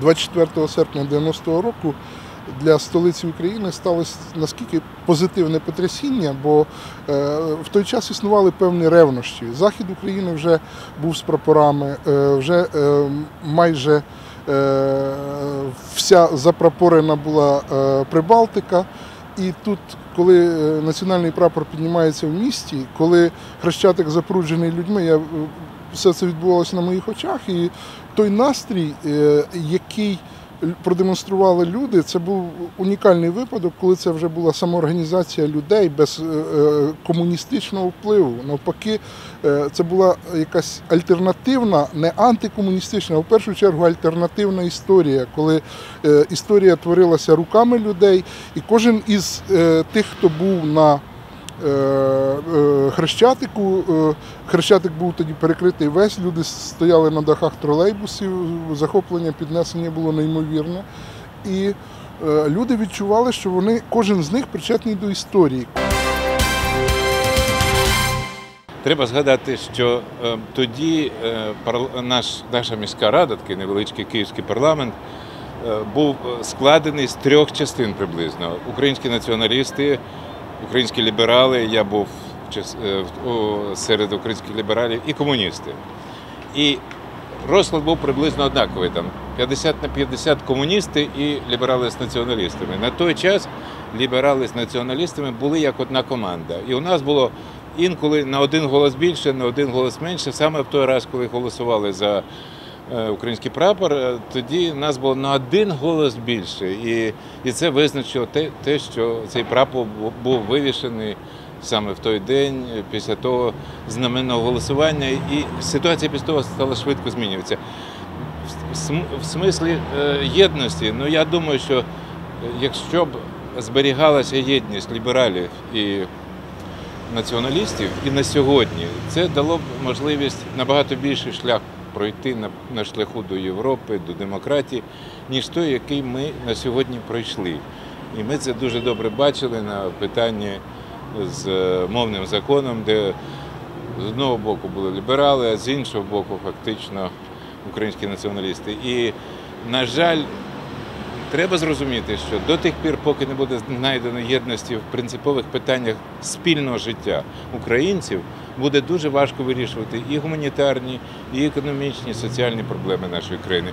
24 серпня 90-го року для столиці України сталося наскільки позитивне потрясіння, бо е, в той час існували певні ревнощі. Захід України вже був з прапорами, е, вже е, майже вся запрапорена була Прибалтика. І тут, коли національний прапор піднімається в місті, коли хрещатик запруджений людьми, я, все це відбувалося на моїх очах. І той настрій, е, який продемонстрували люди, це був унікальний випадок, коли це вже була самоорганізація людей без е, е, комуністичного впливу. Навпаки, це була якась альтернативна, не антикомуністична, а в першу чергу альтернативна історія, коли історія творилася руками людей, і кожен із тих, хто був на Хрещатику. е, Хрещатик був тоді перекритий весь. Люди стояли на дахах тролейбусів, захоплення, піднесення було неймовірне. І е, люди відчували, що вони, кожен з них причетний до історії. Треба згадати, що е, тоді е, наш, наша міська рада, такий невеличкий київський парламент, е, був е, складений з трьох частин приблизно: українські націоналісти, українські ліберали. Я був е, серед українських лібералів і комуністи. І розклад був приблизно однаковий. Там 50 на 50 комуністи і ліберали з націоналістами. На той час ліберали з націоналістами були як одна команда. І у нас було інколи на один голос більше, на один голос менше. Саме в той раз, коли голосували за український прапор, е, тоді нас було на один голос більше. І, і це визначило те, те, що цей прапор був вивішений саме в той день, е, після того знаменного голосування. І ситуація після того стала швидко змінюватися. В смислі е, єдності, ну я думаю, що е, якщо б зберігалася єдність лібералів і націоналістів і на сьогодні, це дало б можливість набагато більший шлях пройти на, на шляху до Європи, до демократії, ніж той, який ми на сьогодні пройшли. І ми це дуже добре бачили на питанні з е, мовним законом, де з одного боку були ліберали, а з іншого боку, фактично, українські націоналісти. І, на жаль, треба зрозуміти, що до тих пір, поки не буде знайдено єдності в принципових питаннях спільного життя українців, буде дуже важко вирішувати і гуманітарні, і економічні, і соціальні проблеми нашої країни.